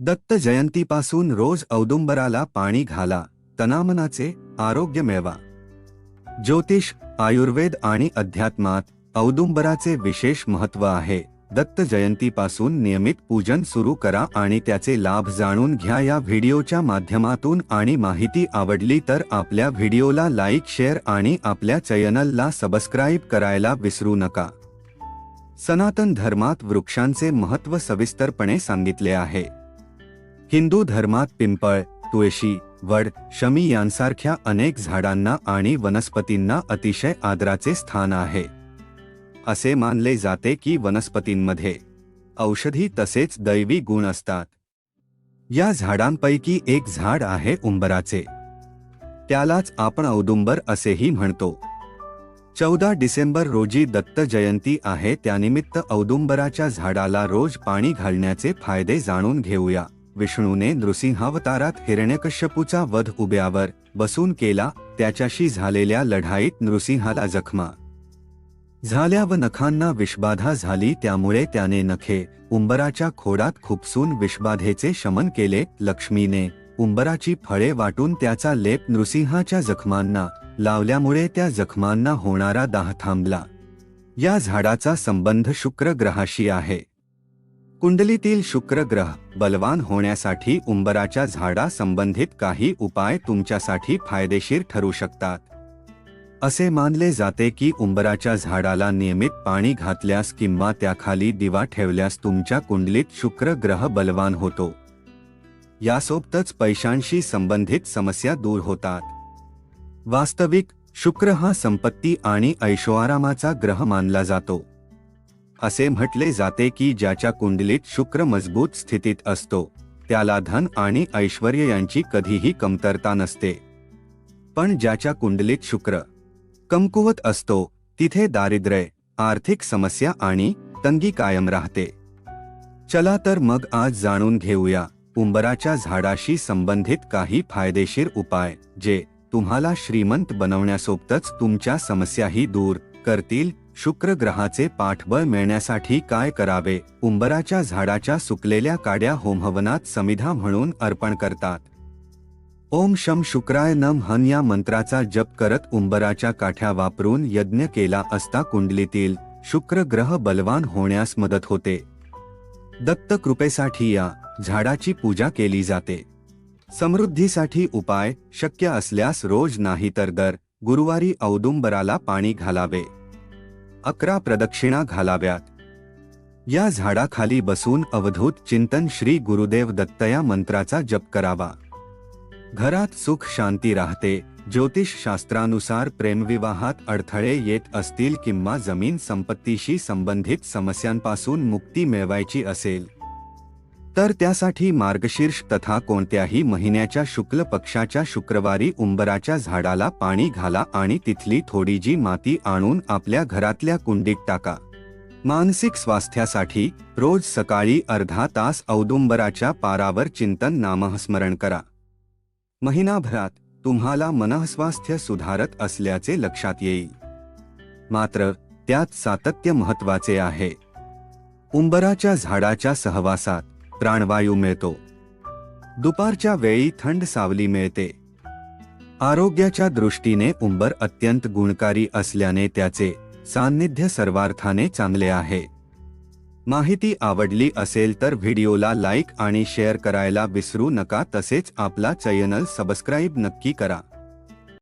दत्त जयंतीपासून रोज औदुंबराला पाणी घाला तनामनाचे आरोग्य मिळवा. ज्योतिष आयुर्वेद आणि अध्यात्मात औदुंबराचे विशेष महत्त्व आहे. दत्त जयंतीपासून नियमित पूजन सुरू करा आणि त्याचे लाभ जाणून घ्या. या व्हिडिओच्या माध्यमातून आणि माहिती आवडली तर आपल्या व्हिडिओला लाईक शेअर आणि आपल्या चॅनलला सबस्क्राईब करायला विसरू नका. सनातन धर्मात वृक्षांचे महत्त्व सविस्तरपणे सांगितले आहे. हिंदू धर्मात पिंपळ तुळशी वड शमी यांसारख्या अनेक झाडांना आणि वनस्पतींना अतिशय आदराचे स्थान आहे. असे मानले जाते की वनस्पतींमध्ये औषधी तसेच दैवी गुण असतात. या झाडांपैकी एक झाड आहे उंबराचे. त्यालाच आपण औदुंबर असेही म्हणतो. चौदा डिसेंबर रोजी दत्त जयंती आहे त्यानिमित्त औदुंबराच्या झाडाला रोज पाणी घालण्याचे फायदे जाणून घेऊया. विष्णूने नृसिंहावतारात हिरण्यकश्यपूचा वध उभ्यावर बसून केला त्याच्याशी झालेल्या लढाईत नृसिंहाला जखमा. झाल्या व नखांना विषबाधा झाली त्यामुळे त्याने नखे उंबराच्या खोडात खुपसून विषबाधेचे शमन केले लक्ष्मीने उंबराची फळे वाटून त्याचा लेप नृसिंहाच्या जखमांना लावल्यामुळे त्या जखमांना होणारा दाह थांबला. या झाडाचा संबंध शुक्र ग्रहाशी आहे. कुंडलीतील शुक्र ग्रह बलवान होण्यासाठी उंबराच्या झाडा संबंधित काही उपाय तुमच्यासाठी फायदेशीर ठरू शकतात. असे मानले जाते की उंबराच्या झाडाला नियमित पाणी घातल्यास किंवा त्याखाली दिवा ठेवल्यास तुमच्या कुंडलीत शुक्र ग्रह बलवान होतो. यासोबतच पैशांशी संबंधित समस्या दूर होतात. वास्तविक शुक्र हा संपत्ती आणि ऐशोआरामाचा ग्रह मानला जातो. असे म्हटले जाते की ज्याच्या कुंडलीत शुक्र मजबूत स्थितीत असतो त्याला धन आणि ऐश्वर यांची कधीही कमतरता नसते. पण ज्याच्या कुंडलीत शुक्र कमकुवत असतो तिथे दारिद्र्य आर्थिक समस्या आणि तंगी कायम राहते. चला तर मग आज जाणून घेऊया उंबराच्या झाडाशी संबंधित काही फायदेशीर उपाय जे तुम्हाला श्रीमंत बनवण्यासोबतच तुमच्या समस्याही दूर करतील शुक्र ग्रहाचे पाठबळ मिळण्यासाठी काय करावे? उंबराच्या झाडाच्या सुकलेल्या काड्या होमहवनात समिधा म्हणून अर्पण करतात. ओम शम शुक्राय नम हन या मंत्राचा जप करत उंबराच्या काठ्या वापरून यज्ञ केला असता कुंडलीतील शुक्र ग्रह बलवान होण्यास मदत होते. दत्त कृपेसाठी या झाडाची पूजा केली जाते. समृद्धीसाठी उपाय शक्य असल्यास रोज नाही तर दर गुरुवारी औदुंबराला पाणी घालावे. अकरा प्रदक्षिणा घालाव्यात. या झाडाखाली बसून अवधूत चिंतन श्री गुरुदेव दत्त या मंत्राचा जप करावा. घरात सुख शांती राहते ज्योतिष शास्त्रानुसार प्रेमविवाहात अडथळे येत असतील किंवा जमीन संपत्तीशी संबंधित समस्यांपासून मुक्ती मिळवायची असेल. तर त्यासाठी मार्गशीर्ष तथा कोणत्याही महिन्याच्या शुक्ल पक्षाच्या शुक्रवारी उंबराच्या झाडाला पाणी घाला आणि तिथली थोडी जी माती आणून आपल्या घरातल्या कुंडीत टाका. मानसिक स्वास्थ्यासाठी रोज सकाळी अर्धा तास औदुंबराच्या पारावर चिंतन नामस्मरण करा. महिनाभरात तुम्हाला मनःस्वास्थ्य सुधारत असल्याचे लक्षात येईल. मात्र त्यात सातत्य महत्त्वाचे आहे. उंबराच्या झाडाच्या सहवासात प्राणवायू मिळतो. दुपारच्या वेळी थंड सावली मिळते. आरोग्याच्या दृष्टीने उंबर अत्यंत गुणकारी असल्याने त्याचे सान्निध्य सर्वार्थाने चांगले आहे. माहिती आवडली असेल तर व्हिडिओला लाईक आणि शेअर करायला विसरू नका तसेच आपला चॅनल सबस्क्राईब नक्की करा.